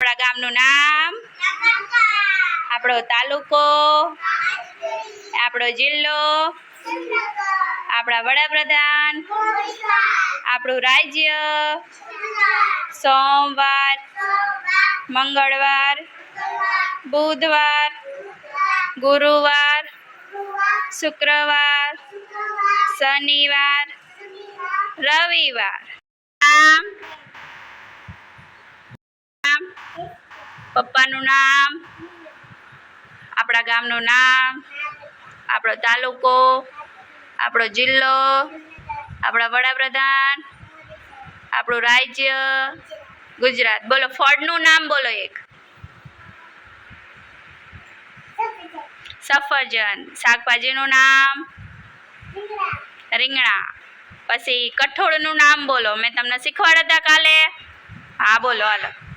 આપણા ગામનું નામ? આપણો તાલુકો? આપણો જિલ્લો? આપણા વડાપ્રધાન? આપણું રાજ્ય? સોમવાર? મંગળવાર? બુધવાર? ગુરુવાર? શુક્રવાર? શનિવાર? રવિવાર? નામ નામ પપ્પાનું નામ, આપણા ગામનું નામ, આપણો તાલુકો, આપણો જિલ્લો, આપણા વડાપ્રધાન, આપણું રાજ્ય, ગુજરાત. બોલો ફળનું નામ બોલો એક. સફરજન. શાકભાજીનું નામ? રીંગણા. પછી કઠોળનું નામ બોલો. મેં તમને શીખવાડ્યા હતા કાલે? હા, બોલો, હાલો.